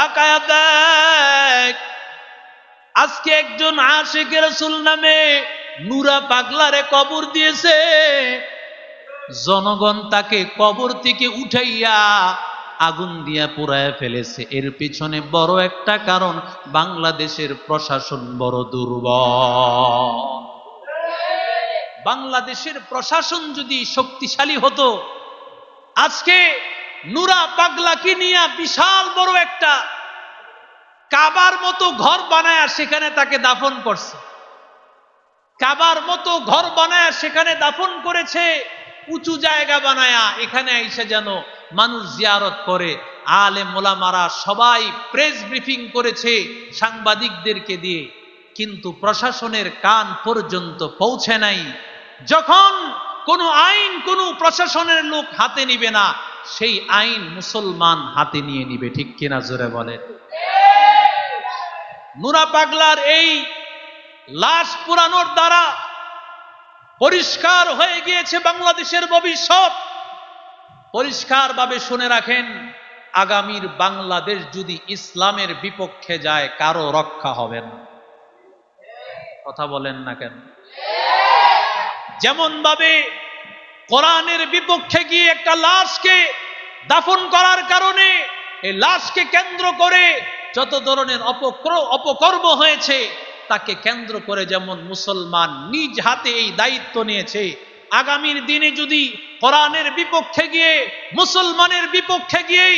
তাকায়া দেখ। আজকে একজন আশেকের রসুল নামে নুরা পাগলারে কবর দিয়েছে। জনগণ তাকে কবর থেকে উঠাইয়া আগুন দিয়া পুরায় ফেলেছে। এর পিছনে বড় একটা কারণ, বাংলাদেশের প্রশাসন বড় দুর্বল। বাংলাদেশের প্রশাসন যদি শক্তিশালী হতো, আজকে নুরা পাগলাকে নিয়ে বিশাল বড় একটা কাবার মতো ঘর বানায় সেখানে তাকে দাফন করছে। কাবার মতো ঘর বানায় সেখানে দাফন করেছে, উঁচু জায়গা বানায়া এখানে আইসা যেন মানুষ জিয়ারত করে। আলে মোলামারা সবাই প্রেস ব্রিফিং করেছে সাংবাদিকদেরকে দিয়ে, কিন্তু প্রশাসনের কান পর্যন্ত পৌঁছে নাই। যখন কোনো আইন কোনো প্রশাসনের লোক হাতে নিবে না সেই আইন মুসলমান হাতে নিয়ে নিবে, ঠিক কিনা জোরে বলেন। নুরা পাগলার এই লাশ পুরানোর দ্বারা পরিষ্কার হয়ে গিয়েছে বাংলাদেশের ভবিষ্যৎ। পরিষ্কারভাবে শুনে রাখেন, আগামীর বাংলাদেশ যদি ইসলামের বিপক্ষে যায়, কারও রক্ষা হবে না। কথা বলেন না কেন? যেমন ভাবে কোরআনের বিপক্ষে গিয়ে একটা লাশকে দাফন করার কারণে এই লাশকে কেন্দ্র করে যত ধরনের অপক্র, অপকর্ম হয়েছে, তাকে কেন্দ্র করে যেমন মুসলমান নিজ হাতে এই দায়িত্ব নিয়েছে। আগামীর দিনে যদি কোরআনের বিপক্ষে গিয়ে, মুসলমানের বিপক্ষে গিয়ে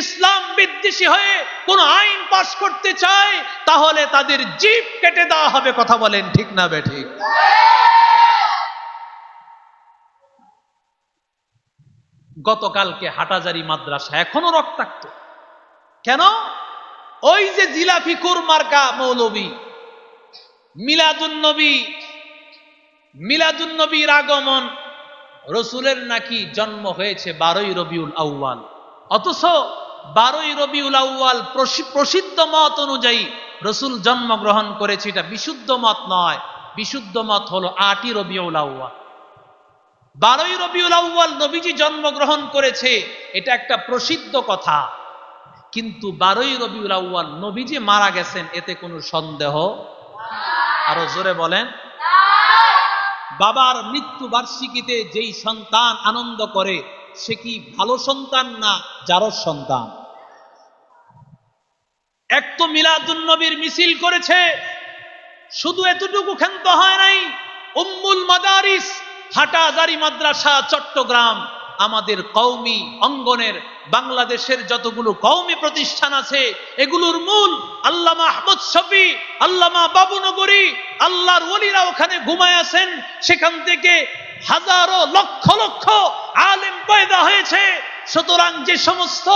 ইসলাম বিদ্বেষী হয়ে কোন আইন পাশ করতে চায়, তাহলে তাদের জীব কেটে দেওয়া হবে, কথা বলেন ঠিক না বে ঠিক? গতকালকে হাটাজারি মাদ্রাসা এখনও রক্তাক্ত। কেন? ওই যে জিলাফিকুর মার্কা মৌলবী মিলাদুন্নবী মিলাদুন্নবীর আগমন, রসুলের নাকি জন্ম হয়েছে বারোই রবিউল আউ্বাল অথচ বারোই রবিউল আউ্বাল প্রসিদ্ধ মত অনুযায়ী রসুল জন্মগ্রহণ করেছে, এটা বিশুদ্ধ মত নয়। বিশুদ্ধ মত হলো আটই রবিউল আউ্বাল বারোই রবিউল আউ্বাল নবীজি জন্মগ্রহণ করেছে, এটা একটা প্রসিদ্ধ কথা। কিন্তু বারোই রবিউল আউ্বাল নবীজি মারা গেছেন, এতে কোনো সন্দেহ? আরও জোরে বলেন। বাবার মৃত্যু বার্ষিকীতে যেই সন্তান আনন্দ করে, সে কি ভালো সন্তান না যারর সন্তান? এক তো মিলাদুন নবীর মিছিল করেছে, শুধু এতটুকু ক্ষান্ত হয় নাই, উম্মুল মাদারিস হাটাজারি মাদ্রাসা চট্টগ্রাম, আমাদের কৌমি অঙ্গনের বাংলাদেশের যতগুলো কৌমি প্রতিষ্ঠান আছে, এগুলোর মূল আল্লামা আহমদ শফি, আল্লামা বাবুনগরী, আল্লাহর ওলিরা ওখানে ঘুমায় আছেন, সেখান থেকে হাজারো লক্ষ লক্ষ আলেম পয়দা হয়েছে। সুতরাং যে সমস্ত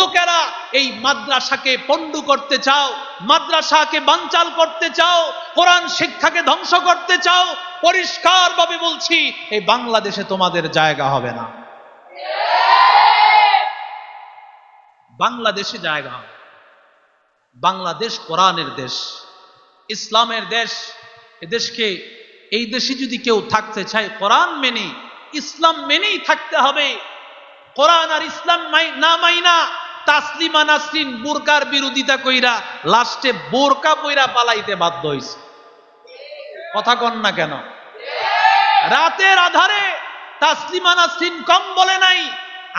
লোকেরা এই মাদ্রাসাকে পণ্ডু করতে চাও, মাদ্রাসাকে বানচাল করতে চাও, কোরআন শিক্ষাকে ধ্বংস করতে চাও, পরিষ্কারভাবে বলছি, এই বাংলাদেশে তোমাদের জায়গা হবে না। বাংলাদেশে জায়গা বাংলাদেশ কোরআনের দেশ, ইসলামের দেশ এদেশকে এই দেশে যদি কেউ থাকতে চায়, কোরআন মেনে ইসলাম মেনেই থাকতে হবে। কোরআন আর ইসলাম না মাইনা, তাসলিমা নাসরিন বোরকার বিরোধিতা কইরা লাস্টে বোরকা পইরা পালাইতে বাধ্য হইছে। কথা কন না কেন? রাতের আধারে তাসলিমা নাসরিন কম বলে নাই,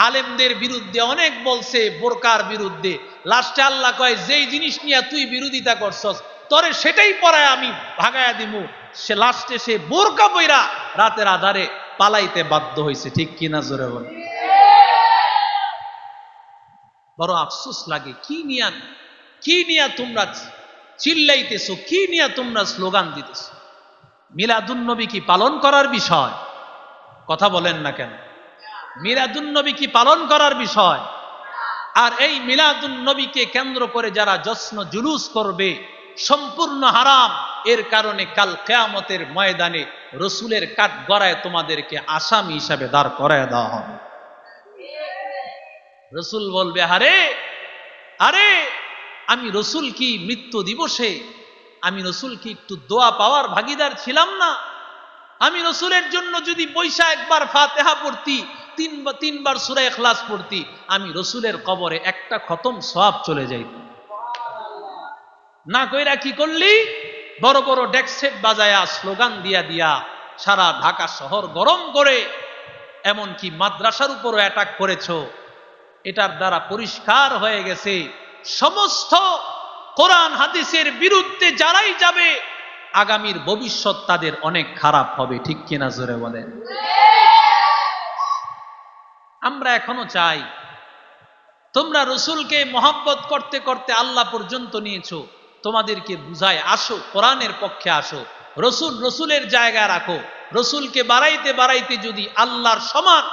আলেমদের বিরুদ্ধে অনেক বলছে বোরকার বিরুদ্ধে। লাস্টে আল্লাহ কয়, যেই জিনিস নিয়ে তুই বিরোধিতা করছস, তরে সেটাই পরায় আমি ভাগায়া দিমু। সে লাস্টে সে বোরকা বইরা রাতের আধারে পালাইতে বাধ্য হয়েছে ঠিক কিনা জোরে বল বড় আফসোস লাগে, কি নিয়া কি নিয়া তোমরা চিল্লাইতেছ, কি নিয়া তোমরা স্লোগান দিতেছো? মিলাদুন্নবী কি পালন করার বিষয়? কথা বলেন না কেন? মিলাদুন্নবী কি পালন করার বিষয়? আর এই মিলাদুন্নবীকে কেন্দ্র করে যারা যশ্ন জুলুস করবে, সম্পূর্ণ হারাম, এর কারণে কাল কেয়ামতের ময়দানে রসুলের কাঠ গড়ায় তোমাদেরকে আসামি হিসাবে দাঁড় করায় দেওয়া হবে। রসুল বলবে, আরে আরে, আমি রসুল কি মৃত্যু দিবসে? আমি রসুল কি একটু দোয়া পাওয়ার ভাগিদার ছিলাম না? আমি রসুলের জন্য যদি বৈশা একবার ফাতেহা পড়তি, তিন তিনবার সুরায় এখলাস পড়তি, আমি রসুলের কবরে একটা খতম সব চলে যাইত। না কইরা কি করলি? বড় বড় ডেকসেট বাজায়া, স্লোগান দিয়া দিয়া সারা ঢাকা শহর গরম করে, এমনকি মাদ্রাসার উপরও অ্যাটাক করেছ। এটার দ্বারা পরিষ্কার হয়ে গেছে। সমস্ত কোরআন হাদিসের বিরুদ্ধে যারাই যাবে, আগামীর ভবিষ্যৎ তাদের অনেক খারাপ হবে। ঠিক কিনা জোরে বলেন? আমরা এখনও চাই, তোমরা রসুলকে মহাব্বত করতে করতে আল্লাহ পর্যন্ত নিয়েছো, তোমাদেরকে বুঝায়, আসো, কোরআনের পক্ষে আসো, রসুল রসুলের জায়গায় রাখো। রসুলকে বাড়াইতে বাড়াইতে যদি আল্লাহর সমান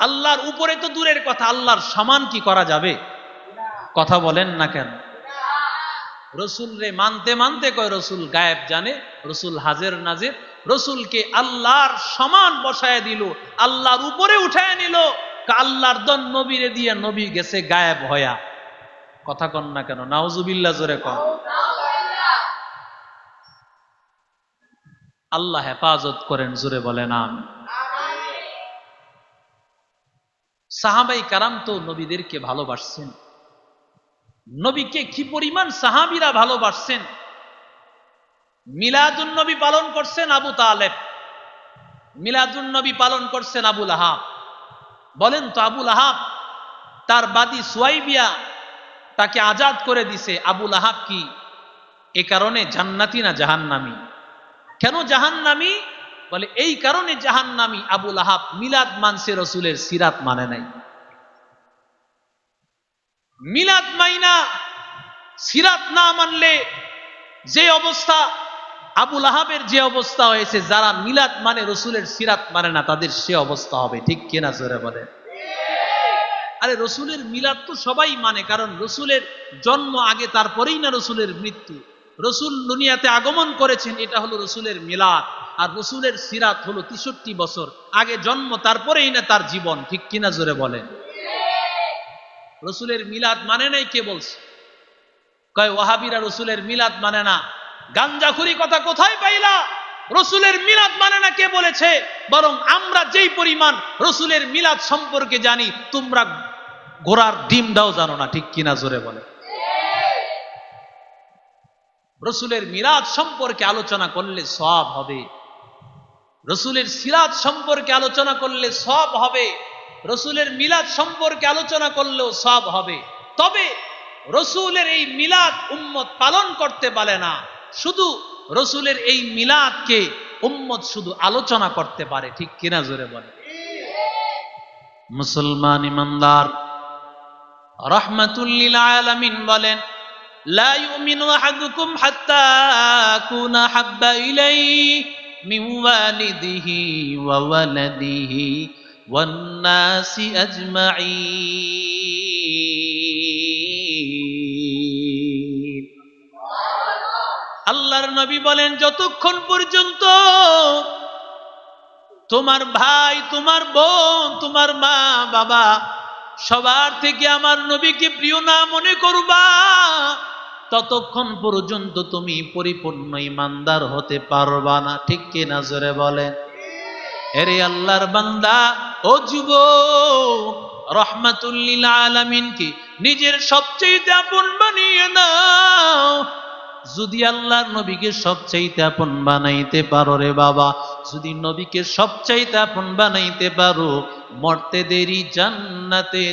আল্লাহর উপরে তো দূরের কথা, আল্লাহর সমান কি করা যাবে? কথা বলেন না কেন? রসুল রে মানতে মানতে কয়, রসুল গায়েব জানে, রসুল হাজের নাজের, রসুলকে আল্লাহর সমান বসায় দিল, আল্লাহর উপরে উঠায় নিল আল্লাহর দন নবীরে দিয়ে নবী গেছে গায়েব হয়া। কথা কন না কেন? নাউজুবিল্লা জোরে কন। আল্লাহ হেফাজত করেন, জোরে বলেন আমি সাহাবাই কারাম তো নবীদেরকে ভালোবাসছেন। নবীকে কি পরিমাণ সাহাবিরা ভালোবাসছেন? মিলাদুন নবী পালন করছেন আবু তালেব। মিলাদুন নবী পালন করছেন আবুল আহাব বলেন তো আবুল আহাব তার বাদী সোয়াইবিয়া তাকে আজাদ করে দিছে। আবুল আহাব কি? এ কারণে জান্নাতি না জাহান্নামি? কেন জাহান্নামি? বলে, এই কারণে জাহান্নামি আবুল আহাব মিলাদ মানছে রসুলের সিরাত মানে নাই। মিলাদ মাইনা সিরাত না মানলে যে অবস্থা, আবুল আহাবের যে অবস্থা হয়েছে, যারা মিলাদ মানে রসুলের সিরাত মানে না, তাদের সে অবস্থা হবে। ঠিক কিনা জোরে বলে? আরে রসুলের মিলাদ তো সবাই মানে কারণ রসুলের জন্ম আগে, তারপরেই না রসুলের মৃত্যু। রসুল দুনিয়াতে আগমন করেছেন, এটা হলো রসুলের মিলাদ। আর রসুলের সিরাত হলো তেষট্টি বছর। আগে জন্ম, তারপরেই না তার জীবন। ঠিক কিনা জোরে বলেন। রসুলের মিলাদ মানে নাই কে বলছে? কয়, ওয়াহাবিরা রসুলের মিলাদ মানে না। গাঞ্জাখুরি কথা কোথায় পাইলা? রসুলের মিলাদ মানে না কে বলেছে? বরং আমরা যেই পরিমাণ রসুলের মিলাদ সম্পর্কে জানি, তোমরা ঘোড়ার ডিমটাও জানো না, ঠিক কিনা জোরে বলে রসুলের মিলাদ সম্পর্কে আলোচনা করলে সব হবে। রসুলের সিরাজ সম্পর্কে আলোচনা করলে সব হবে, রসুলের মিলাদ সম্পর্কে আলোচনা করলেও সব হবে। তবে রসুলের এই মিলাদ উম্মত পালন করতে পারে না। শুধু রসুলের এই মিলাদকে উম্মত শুধু আলোচনা করতে পারে, ঠিক কিনা জোরে বলে মুসলমান ইমানদার রহমাতুল্লিল আলামিন বলেন, লা ইউমিনু আহাদুকুম হাত্তা কুনা হাব্বা ইলাইহি من والده وولده والناس أجمعين আল্লাহর নবী বলেন যতক্ষণ পর্যন্ত তোমার ভাই তোমার বোন তোমার মা বাবা সবার থেকে আমার নবীকে প্রিয় না মনে করবা ততক্ষণ পর্যন্ত তুমি পরিপূর্ণ ইমানদার হতে পারবা না। ঠিক কি নজরে বলেন? এরে আল্লাহর বান্দা, ও যুব রহমাতুল্লিল নিজের সবচেয়ে আপন বানিয়ে নাও? যদি আল্লাহর নবীকে সবচাইতে আপন বানাইতে পারো রে বাবা, যদি নবীকে সবচাইতে আপন বানাইতে পারো, মরতে দেরি জান্নাতে